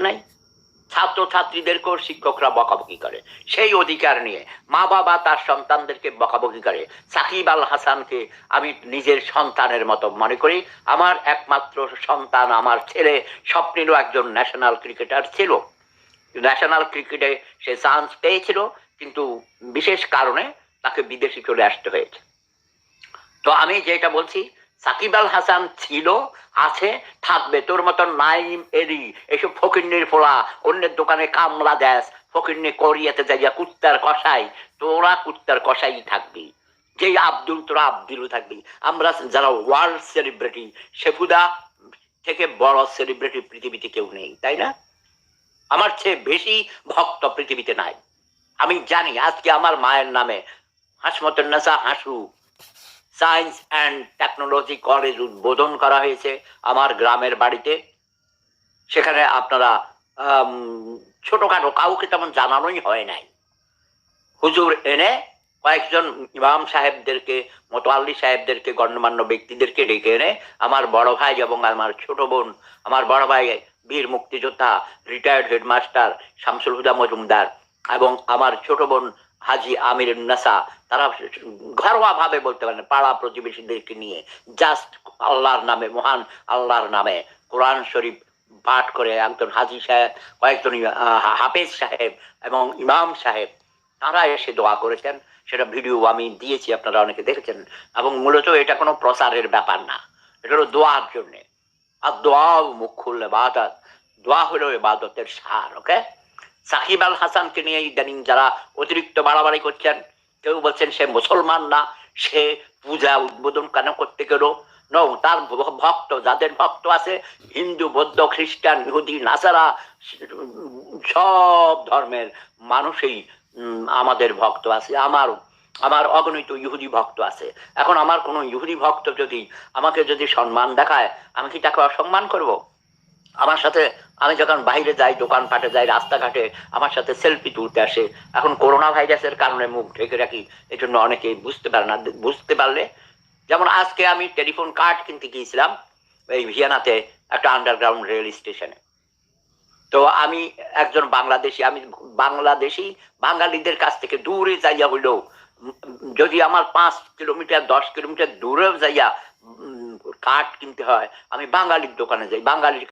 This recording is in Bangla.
নাই। ছাত্র ছাত্রীদেরকেও শিক্ষকরা বকাবকি করে। সেই অধিকার নিয়ে মা বাবা তার সন্তানদেরকে বকাবকি করে। সাকিব আল হাসানকে আমি নিজের সন্তানের মতো মনে করি। আমার একমাত্র সন্তান, আমার ছেলে স্বপ্নেরও একজন ন্যাশনাল ক্রিকেটার ছিল। ন্যাশনাল ক্রিকেটে সে চান্স পেয়েছিল, কিন্তু বিশেষ কারণে তাকে বিদেশে চলে আসতে হয়েছে। তো আমি যেটা বলছি সাকিব আল হাসান ছিল, আছে, থাকবে। তোর মতন নাইম, এরি, এসব ফকিন্নির ফোলা অন্যের দোকানে কামলা দেশ ফকিন্নি করিয়াতে যাইয়া কুত্তার কষাই তোরা কুত্তার কষাই থাকবি। যে আব্দুল, তোরা আব্দুলও থাকবি। আমরা যারা ওয়ার্ল্ড সেলিব্রিটি সেফুদা থেকে বড় সেলিব্রিটি পৃথিবীতে কেউ নেই, তাই না? আমার চেয়ে বেশি ভক্ত পৃথিবীতে নাই। আমি জানি, আজকে আমার মায়ের নামে Hasmatunnesa Hasu. Science and technology college উদ্বোধন করা হয়েছে আমার গ্রামের বাড়িতে। সেখানে আপনারা ছোটখাটো, কাউকে তেমন জানানোই হয় নাই। হুজুর এনে কয়েকজন ইমাম সাহেবদেরকে, মোতোয়াল্লি সাহেবদেরকে, গণ্যমান্য ব্যক্তিদেরকে ডেকে এনে আমার বড় ভাই এবং আমার ছোট বোন, আমার বড় ভাই বীর মুক্তিযোদ্ধা রিটায়ার্ড হেডমাস্টার শামসুল হুদা মজুমদার এবং আমার ছোট বোন হাজি আমির নাসা, তারা ঘরোয়া ভাবে বলতে পারেন, পাড়া প্রতিবেশীদেরকে নিয়ে জাস্ট আল্লাহর নামে, মহান আল্লাহর নামে কোরআন শরীফ পাঠ করে একজন হাজি সাহেব, কয়েকজন হাফেজ সাহেব এবং ইমাম সাহেব, তারা এসে দোয়া করেছেন। সেটা ভিডিও আমি দিয়েছি, আপনারা অনেকে দেখেছেন। এবং মূলত এটা কোনো প্রচারের ব্যাপার না। এটা হলো দোয়ার জন্যে। আর দোয়া মুখ্যুল এবাদত। দোয়া হলো এবাদতের সার, ওকে? সাকিব আল হাসানকে নিয়ে ইদানিং যারা অতিরিক্ত বাড়াবাড়ি করছেন, কেউ বলছেন সে মুসলমান না, সে পূজা উদ্বোধন কেন করতে গেল? ন তার ভক্ত, যাদের ভক্ত আছে, হিন্দু, বৌদ্ধ, খ্রিস্টান, ইহুদি, নাসারা, সব ধর্মের মানুষই আমাদের ভক্ত আছে। আমার আমার অগণিত ইহুদি ভক্ত আছে। এখন আমার কোনো ইহুদি ভক্ত যদি আমাকে যদি সম্মান দেখায়, আমি কি তাকে অসম্মান করব? আমার সাথে আমি যখন বাইরে যাই, দোকানপাটে যাই, রাস্তাঘাটে আমার সাথে সেলফি তুলতে আসে। এখন করোনা ভাইরাসের কারণে মুখ ঢেকে রাখি এই জন্য অনেকে বুঝতে পারে না, বুঝতে পারলে। যেমন আজকে আমি টেলিফোন কার্ড কিনতে গিয়েছিলাম, এই ভিয়েনাতে একটা আন্ডারগ্রাউন্ড রেল স্টেশনে তো আমি একজন বাংলাদেশি, আমি বাংলাদেশি, বাঙালিদের কাছ থেকে দূরে যাইয়া হইলেও, যদি আমার পাঁচ কিলোমিটার, দশ কিলোমিটার দূরেও যাইয়া কার্ড কিনতে হয়, আমি বাঙালির দোকানে যাই, বাঙালির